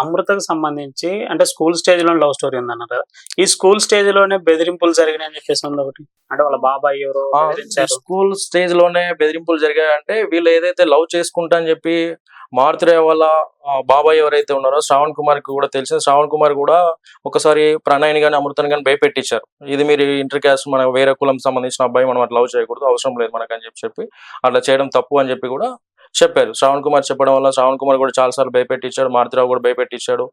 అమృతకు సంబంధించి అంటే స్కూల్ స్టేజ్లో లవ్ స్టోరీ ఉందన్నారు కదా ఈ స్కూల్ స్టేజ్లోనే బెదిరింపులు జరిగినాయి అని చెప్పేసి ఉంది ఒకటి. అంటే వాళ్ళ బాబాయ్ ఎవరో స్కూల్ స్టేజ్లోనే బెదిరింపులు జరిగాయంటే వీళ్ళు ఏదైతే లవ్ చేసుకుంటా అని చెప్పి మారుతిరావు వాళ్ళ బాబాయ్ ఎవరైతే ఉన్నారో శ్రావణ్ కుమార్కి కూడా తెలిసింది. శ్రావణ్ కుమార్ కూడా ఒకసారి ప్రణయ్ని కానీ అమృతని కానీ భయపెట్టించారు. ఇది మీరు ఇంటర్ క్యాస్ట్ మన వేరే కులం సంబంధించిన అబ్బాయి మనం అట్లా లవ్ చేయకూడదు అవసరం లేదు మనకు అని చెప్పి చెప్పి అట్లా చేయడం తప్పు అని చెప్పి కూడా చెప్పారు. శ్రావణ్ కుమార్ చెప్పడం వల్ల శ్రావణ్ కుమార్ కూడా చాలా సార్లు భయపెట్టించాడు. మారుతిరావు కూడా భయపెట్టించాడు.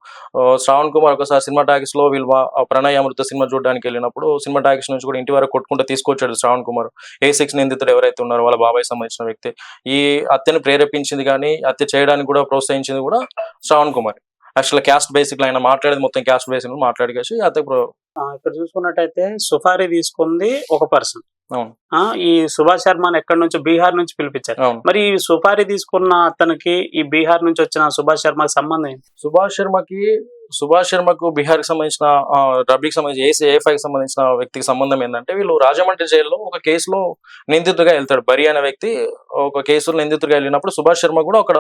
శ్రావణ్ కుమార్ ఒకసారి సినిమా టాకీస్లో వీళ్ళు వా- ఆ అమృత సినిమా చూడడానికి వెళ్ళినప్పుడు సినిమా టాకీస్ నుంచి కూడా ఇంటి వరకు కొట్టుకుంటూ తీసుకొచ్చాడు శ్రావణ్ కుమార్. ఏ సిక్స్ నిందితుడు ఎవరైతే ఉన్నారో వాళ్ళ బాబాయ్ సంబంధించిన వ్యక్తి. ఈ హత్యను ప్రేరేపించింది కానీ హత్య చేయడానికి కూడా ప్రోత్సహించింది కూడా Shravan Kumar. Actual caste basic ఆయన మాట్లాడేది మొత్తం క్యాస్ట్ బేసిక్ మాట్లాడికేసి హత్య ప్రో- ఇక్కడ చూసుకున్నట్టయితే సుఫారీ తీసుకుంది ఒక పర్సన్ ఈ సుభాష్ శర్మని ఎక్కడి నుంచి బీహార్ నుంచి పిలిపించారు. మరి ఈ సుఫారీ తీసుకున్న అతనికి ఈ బీహార్ నుంచి వచ్చిన సుభాష్ శర్మకి సంబంధం ఏంటి? సుభాష్ శర్మకి సుభాష్ శర్మకు బీహార్కి సంబంధించిన రబీకి సంబంధించి ఏసీ ఏ కి సంబంధించిన వ్యక్తికి సంబంధం ఏంటంటే వీళ్ళు రాజమండ్రి జైల్లో ఒక కేసులో నిందితుడిగా వెళ్తాడు. బరి అనే వ్యక్తి ఒక కేసులో నిందితుడిగా వెళ్ళినప్పుడు సుభాష్ శర్మ కూడా అక్కడ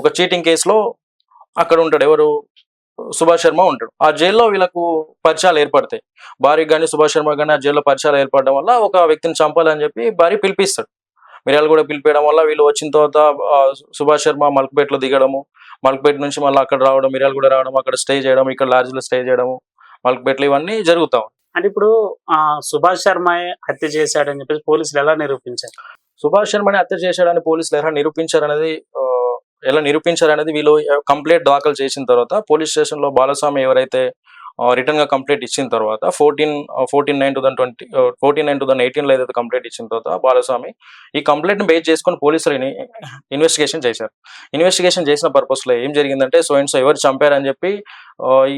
ఒక చీటింగ్ కేసులో అక్కడ ఉంటాడు. ఎవరు? సుభాష్ శర్మ ఉంటాడు. ఆ జైల్లో వీళ్ళకు పరిచయాలు ఏర్పడతాయి. భార్యకి కానీ సుభాష్ శర్మ కానీ ఆ జైల్లో పరిచయాలు ఏర్పడడం వల్ల ఒక వ్యక్తిని చంపాలని చెప్పి భార్య పిలిపిస్తాడు. మిర్యాలు కూడా పిలిపించడం వల్ల వీళ్ళు వచ్చిన తర్వాత సుభాష్ శర్మ మల్క్పేటలో దిగడము మల్క్పేట నుంచి మళ్ళీ అక్కడ రావడం మిర్యాలు కూడా రావడం అక్కడ స్టే చేయడం ఇక్కడ లాడ్జ్లో స్టే చేయడము మల్క్పేటలో ఇవన్నీ జరుగుతాం అంటే ఇప్పుడు సుభాష్ శర్మ హత్య చేశాడని చెప్పేసి పోలీసులు ఎలా నిరూపించారు? సుభాష్ శర్మని హత్య చేశాడని పోలీసులు ఎలా నిరూపించారనేది ఆ, ఎలా నిరూపించారనేది వీళ్ళు కంప్లైంట్ దాఖలు చేసిన తర్వాత పోలీస్ స్టేషన్లో బాలస్వామి ఎవరైతే రిటర్న్గా కంప్లైంట్ ఇచ్చిన తర్వాత fourteen fourteen nine two thousand twenty fourteen nine two thousand ఎయిటీన్లో ఏదైతే కంప్లైంట్ ఇచ్చిన తర్వాత బాలస్వామి ఈ కంప్లైంట్ని బేస్ చేసుకొని పోలీసులు ఇన్వెస్టిగేషన్ చేశారు. ఇన్వెస్టిగేషన్ చేసిన పర్పస్లో ఏం జరిగిందంటే సో అండ్ సో ఎవరు చంపారని చెప్పి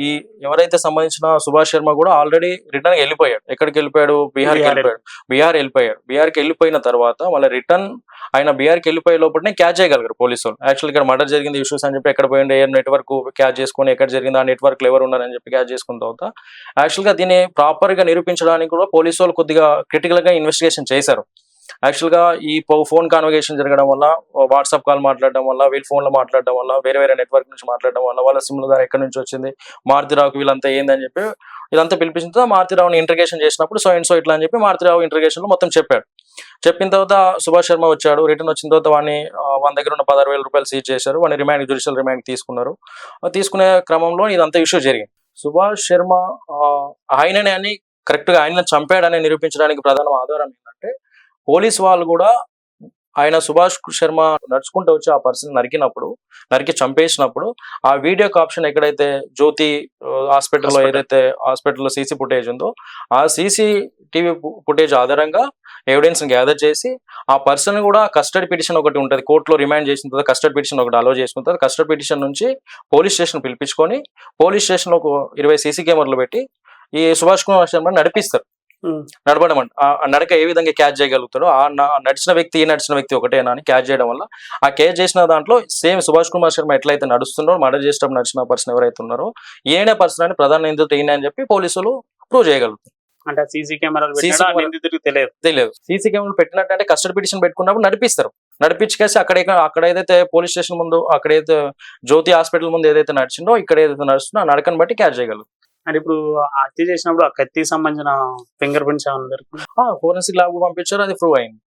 ఈ ఎవరైతే సంబంధించిన సుభాష్ శర్మ కూడా ఆల్రెడీ రిటర్న్ వెళ్ళిపోయాడు. ఎక్కడికి వెళ్ళిపోయాడు? బీహార్కి బీహార్ వెళ్ళిపోయాడు. బీహార్ వెళ్ళిపోయాడు. బీహార్కి వెళ్ళిపోయిన తర్వాత మళ్ళీ రిటర్న్ ఆయన బీహార్కి వెళ్ళిపోయే లోపలనే క్యాచ్ చేయగలిగారు పోలీసులు యాక్చువల్ ఇక్కడ మర్డర్ జరిగింది ఇష్యూస్ అని చెప్పి ఎక్కడ పోయింది ఏ నెట్వర్క్ క్యాచ్ చేసుకొని ఎక్కడ జరిగింది ఆ నెట్వర్క్ ఎవరు ఉన్నారని చెప్పి క్యాచ్ చేసుకున్న తర్వాత యాక్చువల్గా దీన్ని ప్రాపర్గా నిరూపించడానికి కూడా పోలీసు వాళ్ళు కొద్దిగా క్రిటికల్గా ఇన్వెస్టిగేషన్ చేశారు. యాక్చువల్గా ఈ ఫోన్ కాన్వర్గేషన్ జరగడం వల్ల వాట్సాప్ కాల్ మాట్లాడడం వల్ల వీళ్ళ ఫోన్లో మాట్లాడడం వల్ల వేరే వేరే నెట్వర్క్ నుంచి మాట్లాడడం వల్ల వాళ్ళ సిమ్ ద్వారా ఎక్కడి నుంచి వచ్చింది మారుతిరావుకి వీళ్ళంతా ఏందని చెప్పి ఇదంతా పిలిపించిన తర్వాత మారుతిరావుని ఇంటర్గేషన్ చేసినప్పుడు సో అండ్ సో ఇట్లా అని చెప్పి మారుతిరావు ఇంటర్గేషన్లో మొత్తం చెప్పాడు. చెప్పిన తర్వాత సుభాష్ శర్మ వచ్చాడు రిటర్న్ వచ్చిన తర్వాత వాడిని ఆ, వాని దగ్గర ఉన్న పదహారు వేల రూపాయలు సీజ్ చేశారు వాడిని రిమాండ్ జ్యుడిషియల్ రిమాండ్ తీసుకున్నారు. తీసుకునే క్రమంలో ఇదంతా ఇష్యూ జరిగింది. సుభాష్ శర్మ ఆయననే అని కరెక్ట్గా ఆయన చంపాడని నిరూపించడానికి ప్రధాన ఆధారం ఏంటంటే పోలీస్ వాళ్ళు కూడా ఆయన సుభాష్ శర్మ నడుచుకుంటూ వచ్చి ఆ పర్సన్ నరికినప్పుడు నరికి చంపేసినప్పుడు ఆ వీడియో ఆప్షన్ ఎక్కడైతే జ్యోతి హాస్పిటల్లో. ఏదైతే హాస్పిటల్లో సీసీ ఫుటేజ్ ఉందో ఆ సీసీ టీవీ ఫుటేజ్ ఆధారంగా ఎవిడెన్స్ గ్యాదర్ చేసి ఆ పర్సన్ కూడా కస్టడీ పిటిషన్ ఒకటి ఉంటుంది కోర్టులో రిమాండ్ చేసిన తర్వాత కస్టడీ పిటిషన్ ఒకటి అలో చేసుకున్న తర్వాత కస్టడీ పిటిషన్ నుంచి పోలీస్ స్టేషన్ పిలిపించుకొని పోలీస్ స్టేషన్లో ఒక ఇరవై సీసీ కెమెరాలు పెట్టి ఈ సుభాష్ కుమార్ శర్మ నడిపిస్తారు. నడపడం అంట ఆ నడక ఏ విధంగా క్యాచ్ చేయగలుగుతాడో ఆ నడిచిన వ్యక్తి ఈ నడిచిన వ్యక్తి ఒకటేనా అని క్యాచ్ చేయడం వల్ల ఆ క్యాచ్ చేసిన దాంట్లో సేమ్ సుభాష్ కుమార్ శర్మ ఎట్లయితే నడుస్తున్నారో మర్డర్ చేసేటప్పుడు నడిచిన పర్సన్ ఎవరైతే ఉన్నారో ఈయనే పర్సన్ అని ప్రధాన నిందితుడు ఈయన అని చెప్పి పోలీసులు ప్రూవ్ చేయగలుగుతారు అంటే సీసీ కెమెరాలు తెలియదు. తెలియదు. సీసీ కెమెరాలు పెట్టినట్టు కస్టడీ పిటిషన్ పెట్టుకున్నప్పుడు నడిపిస్తారు. నడిపించుకేసి అక్కడ అక్కడ ఏదైతే పోలీస్ స్టేషన్ ముందు అక్కడ ఏదైతే జ్యోతి హాస్పిటల్ ముందు ఏదైతే నడిచిందో ఇక్కడ ఏదైతే నడుస్తుందో ఆ నడకను బట్టి క్యాచ్ చేయగలరు. అంటే ఇప్పుడు హత్య చేసినప్పుడు ఆ కత్తికి సంబంధించిన ఫింగర్ ప్రింట్స్ ఏమైనా దొరికింది ఫోరెన్సిక్ ల్యాబ్ పంపించారు అది ప్రూవ్ అయింది.